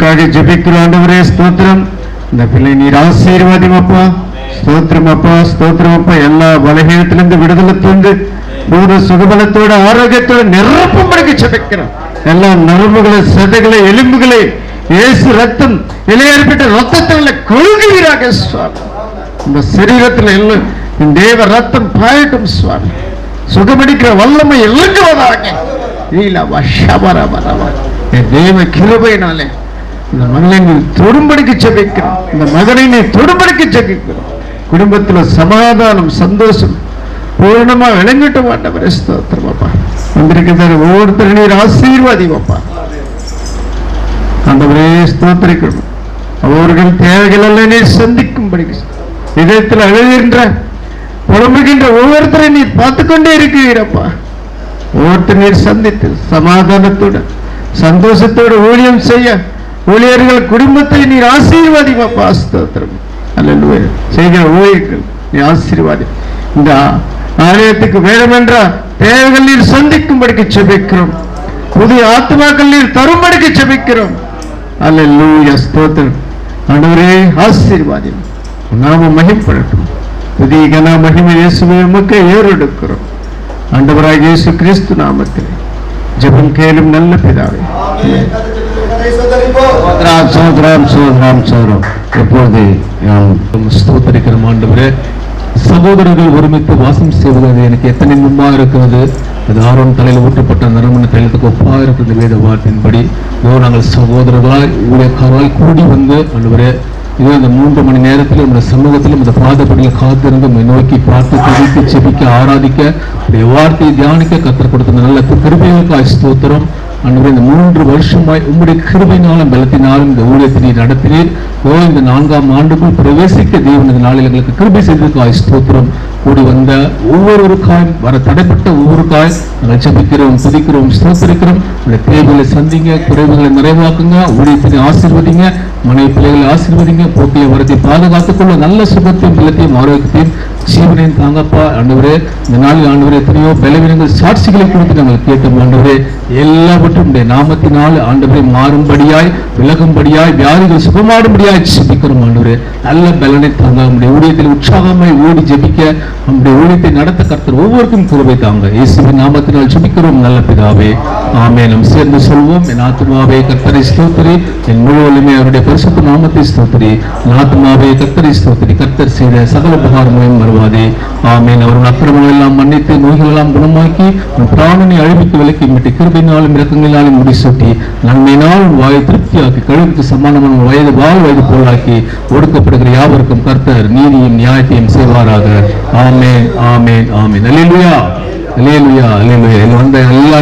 பிள்ளைக்காக ஜெபிக்கிறோம். ஆண்டவரே ஸ்தோத்திரம். இந்த பிள்ளை நீர் ஆசீர்வாதம் அப்பா ஸ்தோத்திரம் அப்பா ஸ்தோத்திரம் அப்பா. எல்லா பலகீனத்திலிருந்து விடுதலை தந்து பூர்வ சுகபலத்தோட ஆரோக்கியத்தோட நிரப்பும்படிக்கு ஜெபிக்கிறோம். எல்லா நரம்புகளை சதைகளை எலும்புகளை இயேசு ரத்தம் இளையேற்பட்ட ரத்தத்தில் கொள்கிறீராக சுவாமி. இந்த சரீரத்தில் எல்லாம் இந்த தேவ ரத்தம் பாயட்டும் சுவாமி. சுகமடிக்கிற வல்லமை இலங்குவதாக ஈலா வஷபர வரவா. என் தேவ கிருபையினாலே இந்த மகளை நீ தொடும்படிக்கு செபிக்கிறோம் இந்த மகனை நீ தொடும்படிக்கு செபிக்கிறோம் குடும்பத்துல சமாதானம் சந்தோஷம் பூர்ணமா விளங்கிட்டு மாட்டவரே ஸ்தோத்திரம் அப்பா. வந்திருக்கிற ஒவ்வொருத்தரும் நீர் அந்த ஒரே ஸ்தோத்திரிக்கணும் அவர்கள் தேவைகள் எல்லாம் நீ சந்திக்கும்படி இதயத்தில் அழுகின்ற புலம்புகின்ற ஒவ்வொருத்தரை நீ பார்த்து கொண்டே இருக்கிறப்பா ஒவ்வொருத்தர் நீர் சந்தித்து சமாதானத்துடன் சந்தோஷத்தோடு ஊழியம் செய்ய ஊழியர்கள் குடும்பத்தை நீர் ஆசீர்வாதிப்பா ஸ்தோத்திரம் அல்ல செய்கிற ஊழியர்கள் நீ ஆசீர்வாதி. இந்த ஆலயத்துக்கு வேண்டுமென்ற தேவைகள் நீர் சந்திக்கும்படிக்கு செபிக்கிறோம். புதிய ஆத்மாக்கள் நீர் தரும்படிக்கு செபிக்கிறோம். அல்ல அல்லேலூயா ஸ்தோத்திரம். ஆண்டவரே ஆசீர்வாதி. நாம மகிம்படட்டும் புதிய கன மகிமை இயேசுவை உமக்கு ஏறெடுக்கிறோம். ஆண்டவராக இயேசு கிறிஸ்து நாமத்தில். ஜெபம் கேளும் நல்ல பிதாவே. எப்பொழுது ஸ்தோத்தரிக்கிறோம் ஆண்டவரே. சகோதரர்கள் ஒருமித்து வாசம் செய்வது எனக்கு எத்தனை முன்பா இருக்கிறது? அது ஆரோன் தலையில் ஊற்றப்பட்ட நறுமண தைலத்துக்கு ஒப்பா இருக்கிறது வேத வார்த்தையின்படி. இதோ நாங்கள் சகோதரர்களாய் ஊழியக்காரர்களாய் கூடி வந்து ஆண்டவரே இதோ இந்த மூன்று மணி நேரத்தில் இந்த சமூகத்திலும் இந்த பாதப்படியில் காத்திருந்து நோக்கி பார்த்து துதித்து செபிக்க ஆராதிக்க வார்த்தையை தியானிக்க கத்தர் கொடுத்த நல்ல கிருபைகளுக்காய் ஸ்தோத்திரம். அன்று இந்த மூன்று வருஷமாய் உம்முடைய கிருபையினாலும் பலத்தினாலும் இந்த ஊழியத்தை நீர் நடத்தினீர். ஓ இந்த நான்காம் ஆண்டுக்குள் பிரவேசிக்க தேவன் இந்த நாளில் எங்களுக்கு கிருபை செய்ததுக்காய் ஸ்தோத்திரம். கூடி வந்த ஒவ்வொருவருக்காய் வர தடைப்பட்ட ஒவ்வொருக்காய் நாங்கள் ஜெபிக்கிறோம் துதிக்கிறோம் ஸ்தோத்திரிக்கிறோம். உடைய தேவைகளை சந்திங்க குறைவுகளை நிறைவாக்குங்க ஊழியத்தினை ஆசீர்வதிங்க மனைவி பிள்ளைகளை ஆசீர்வதிங்க போட்டியை வரத்தை பாதுகாத்துக் கொள்ள நல்ல சுகத்தையும் பலத்தையும் ஆரோக்கியத்தையும் சீவனின் தாங்கப்பா ஆண்டவரே. இந்த நாளில் ஆண்டவரே எத்தனையோ பலவீனங்கள் சாட்சிகளை கொடுத்து நாங்கள் கேட்டோம் ஆண்டவரே. எல்லாவற்றும் நாமத்தினால் ஆண்டவரை மாறும்படியாய் விலகும்படியாய் வியாதிகள் சுகமாடும்படியாய் ஜெபிக்கிறோம் ஆண்டவரே. நல்ல பலனை தாங்க நம்முடைய ஊழியத்தில் உற்சாகமாய் ஓடி ஜெபிக்க நம்முடைய ஊழியத்தை நடத்த கர்த்தர் ஒவ்வொருக்கும் கிருபை தாங்க. இயேசுவின் நாமத்தினால் ஜெபிக்கிறோம் நல்ல பிதாவே. ஆமே நம் சேர்ந்து சொல்வோம். என் ஆத்மாவே கர்த்தரை ஸ்தோத்திரி. என் முழு வலிமை அவருடைய பரிசுத்த நாமத்தை ஸ்தோத்திரி. என் ஆத்மாவே கர்த்தரை ஸ்தோத்திரி. கர்த்தர் செய்த சகல உபகாரங்களையும் வருவாதே ஆமேன். அவர்கள் அக்கிரமங்கள் எல்லாம் மன்னித்து நோய்கள் எல்லாம் குணமாக்கி உன் பிராணனை அழிவுக்கு விலக்கி மீட்டு கிருபினாலும் இரக்கங்களினாலும் முடிசூட்டி நன்மையினால் உன் வாயை திருப்தியாக்கி கழுவுக்கு சமானமான வயது வாழ் வயது போலாக்கி ஒடுக்கப்படுகிற யாவருக்கும் கர்த்தர் நீதியும் நியாயத்தையும் செய்வாராக. ஆமேன். ஆமேன். ஆமேன். அல்லேலுயா. அல்லேலுயா. அல்லேலுயா. இதில் வந்த எல்லா